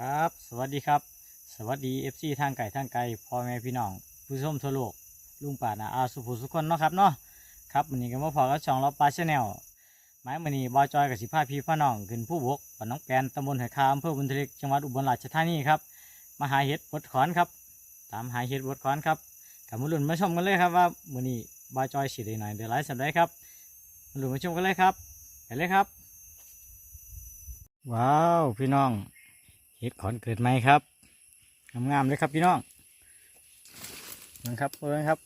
ครับ สวัสดีครับ สวัสดีเอฟซีทางไก่ทางไกลพ่อแม่พี่น้อง ผู้ชมทั่วโลก ลุงป่านาอาสุภุสุคนเนาะครับเนาะครับวันนี้ก็มาพอกับช่องเราปลาชแนลไม้มือนี้บอยจอยกับสิพาพี่พ่อน้องขึ้นผู้บกบ้านน้องแกนตำบลหอยคาอำเภอบุญทลิกจังหวัดอุบลราชธานีครับมาหาเห็ดบดขอนครับ ตามหาเห็ดบดขอนครับกับมุลุนมาชมกันเลยครับว่ามือนี้บอยจอยสิได้หน่อยเดี๋ยวไลฟ์สัปดาห์ครับมุลุนมาชมกันเลยครับไปเลยครับ ว้าว พี่น้อง ห็ดขอนเกิดไหมครับงามๆเลยครับพี่น้องเบิ่งครับเบิ่งครับ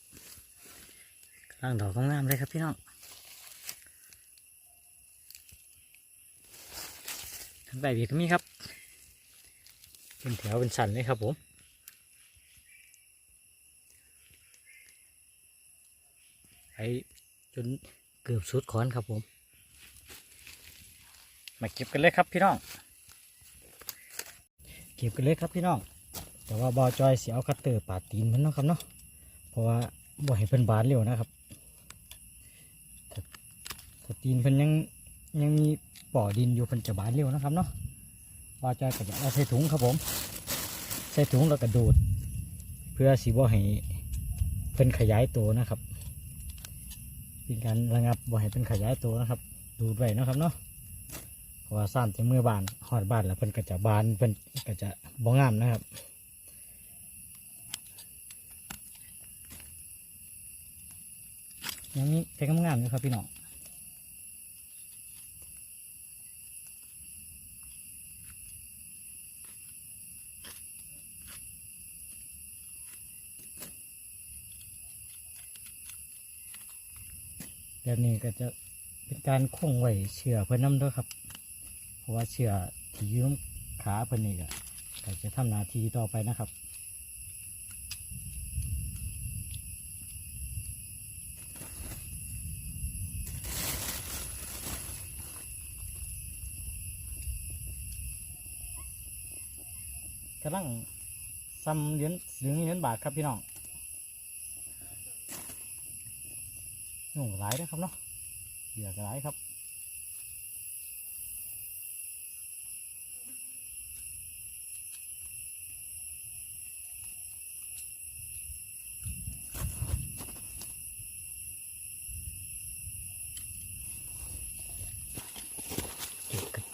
กำลังดอกงามเลยครับพี่น้องทั้งใบเบียก็มีครับ เป็นแถวเป็นสันเลยครับผมไปจนเกือบสุดขอนครับผม มาเก็บกันเลยครับพี่น้อง เก็บกันเลยครับพี่น้อง แต่ว่าบอจอยเสียเอาคัตเตอร์ปาดตีนมันเนาะครับเนาะ เพราะว่าบ่ให้เพิ่นบานเร็วนะครับถ้าตีนเพิ่นยังยังมีป่อดินอยู่เพิ่นจะบานเร็วนะครับเนาะบอจอยก็จะเอาใส่ถุงครับผม ใส่ถุงแล้วก็ดูด เพื่อสิบ่ให้เพิ่นขยายตัวนะครับเป็นการระงับบ่ให้เพิ่นขยายตัวนะครับ ดูดไว้นะครับเนาะ เพราะว่าสร้างจะเมื่อบานหอดบานแล้วเพิ่นก็จะบานเพิ่นก็จะบ่งามนะครับอยังมีเพลงงามๆอยู่ครับพี่น้องแบบนี้ก็จะเป็นการคงไว้เชื่อเพิ่นน้ำด้วยครับ ราะว่าเชื่อที่อยืมขาเพิ่นนี่ก็จะทำนาทีต่อไปนะครับกำลังซ้ำเหรียญเหรียญเหรียญบาทครับพี่น้องโอ้หลายนะครับเนาะเหลือกหลายครับ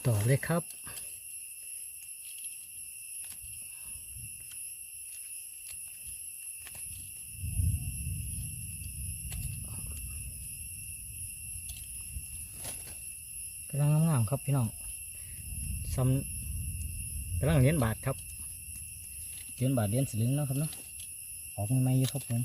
ต่อเลยครับ กำลังงามๆครับพี่น้องซ้ำกำลังเหรียญบาทครับเหรียญบาทเหรียญสลึงนะครับเนาะออกใหม่ๆอยู่ครับผม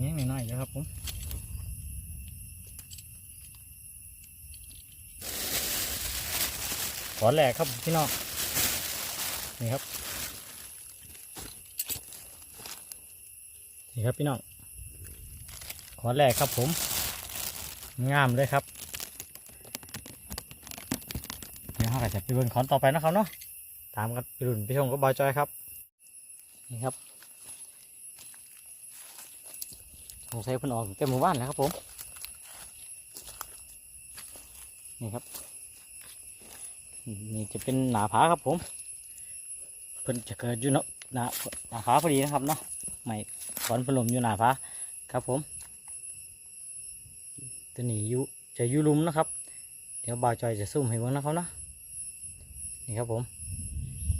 นี่น้อยๆอยู่ครับผมขอแหลกครับพี่น้องนี่ครับนี่ครับพี่น้องขอแหลกครับผม งามเลยครับเดี๋ยวเราจะไปเบิ่งขอนต่อไปนะครับเนาะตามกันไปรุ่นไปชมกับบอยจอยครับนี่ครับ สงสัยเพิ่นออกเต็มหมู่บ้านแล้วครับผม นี่ครับ นี่จะเป็นหนาผาครับผม เพิ่นจะเกิดอยู่เนาะหนาหนาผาพอดีนะครับเนาะไม่ขอนพลมอยู่หนาผาครับผมตัวนี้ยู่จะยู่หลุมนะครับ เดี๋ยวบ่าวจอยจะซุ่มให้เบิ่งนะครับเนาะนี่ครับผม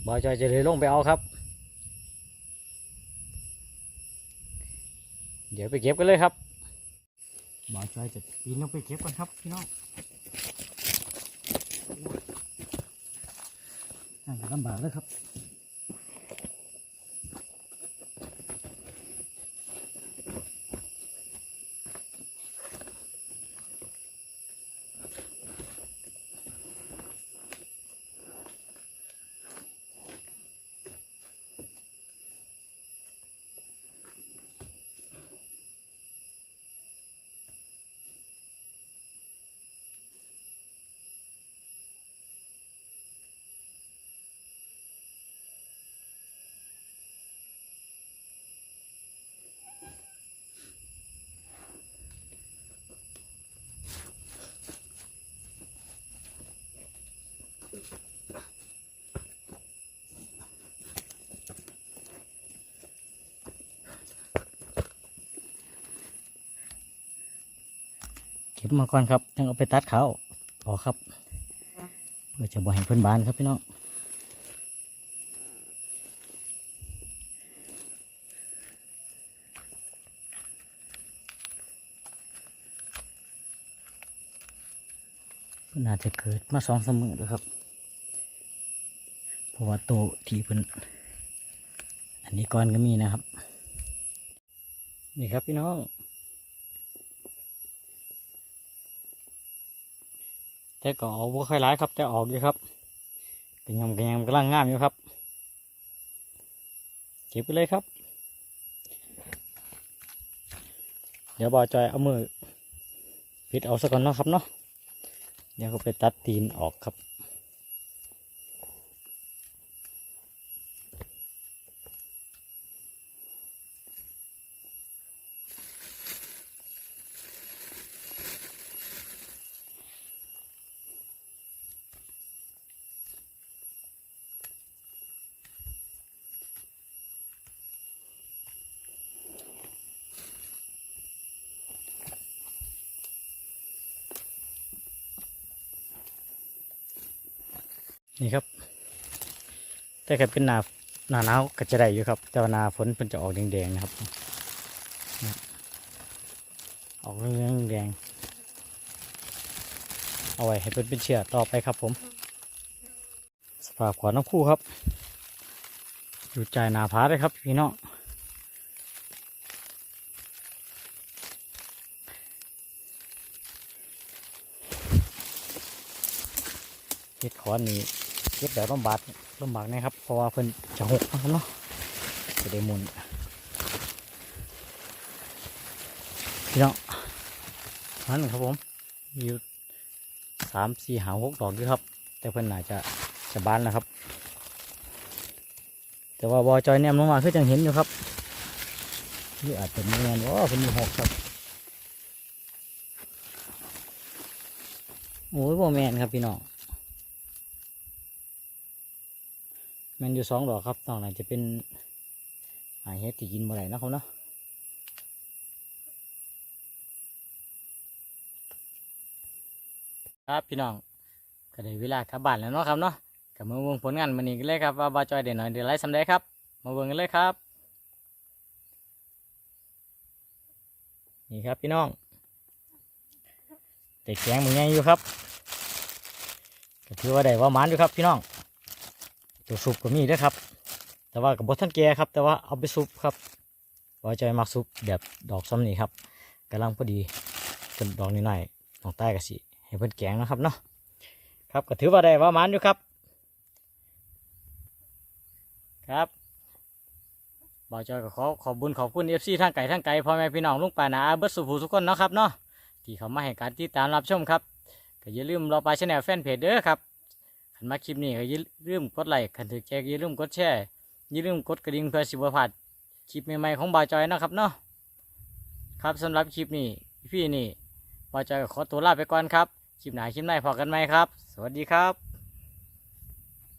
บ่าวจอยจะเลยลงไปเอาครับ เดี๋ยวไปเก็บกันเลยครับมาวจอยจะปีนลงไปเก็บกันครับพี่น้องน่าจะลำบากเลยครับ ก็บมาก่อนครับยังเอาไปตัดเขาออกครับเพื่อจะบ่ให้เพื่อนบานครับพี่น้องเพิ่นอาจจะเกิดมาสองสมมือแล้วครับเพราะว่าโตที่เพิ่นอันนี้ก้อนก็มีนะครับ นี่ครับพี่น้อง แต่ก็ออกบ่ค่อยหลายครับ แต่ออกอยู่ครับก็ยังก็ยังกำลังงามอยู่ครับ เก็บไปเลยครับ เดี๋ยวบอจอยเอามือปิดเอาสักก่อนเนาะครับเนาะเดี๋ยวก็ไปตัดตีนออกครับ นี่ครับ แต่ก็เป็นหนาหนาหนาวก็จะได้อยู่ครับ แต่ว่าหนาฝนเป็นจะออกแดงๆนะครับ ออกเรื่องแดงเอาไว้ให้เป็นเป็นเชือกต่อไปครับผม สภาพขวานน้ำคู่ครับ อยู่ใจนาผาเลยครับพี่น้องเห็ดขอนนี่ เก็บแบบลำบากลำบากนะครับ เพราะว่าเพิ่นจะหกนะครับเนาะจะได้มุนพี่น้องนั่นครับผมมีอยู่สามสี่หาหกดอกอยู่ครับ แต่เพิ่นน่าจจะจะบานแล้วครับ แต่ว่าบอจอยเนี่ยลงมาคือจังเห็นอยู่ครับหรือาจจะมีงานว่าเพิ่นมีหกครับโอ้ยบ่แมนครับพี่น้อง มันอยู่สองดอกครับตอนไหนจะเป็นหายเฮ็ดที่กินบ่ได้นะครับเนาะครับพี่น้องก็ได้เวลากลับบ้านแล้วเนาะครับเนาะกับมาเบิ่งผลงานมันนี้กันเลยครับว่าบาจอยเด่นหน่อยเดี๋ยวไล่สำได้ครับ มาเบิ่งกันเลยครับ นี่ครับพี่น้องแต่แกงมึงยังอยู่ครับก็ถือว่าได้ว่ามันอยู่ครับพี่น้อง ตัวซุปก็มีด้วยครับ แต่ว่ากับบท่านแกครับ แต่ว่าเอาไปซุปครับว่าจะมักซุปแบบดอกซ้ำนี่ครับกำลังพอดีเป็นดอกนิดหน่อยตองใต้กะสิให้เพิ่นแกงนะครับเนาะครับก็ถือว่าได้ว่ามันอยู่ครับ ครับบ่าวจอยก็ขอขอบบุญขอบคุณเอฟซีทางไก่ทางไก่พ่อแม่พี่น้องลุงป่านาเบิร์ดสุภูทุกคนเนาะครับเนาะที่เขามาให้การติดตามรับชมครับก็อย่าลืมรอไปชแนลแฟนเพจเด้อครับ ขันมาคลิปนี้ก็อย่าลืมกดไลค์ขันถือแจกอย่าลืมกดแชร์อย่าลืมกดกระดิ่งเพื่อสิบวพลาดคลิปใหม่ๆของบาจอยนะครับเนาะครับสำหรับคลิปนี้พี่นี่บาจอยขอตัวลาไปก่อนครับคลิปไหนคลิปไหนพอกันไหมครับ สวัสดีครับ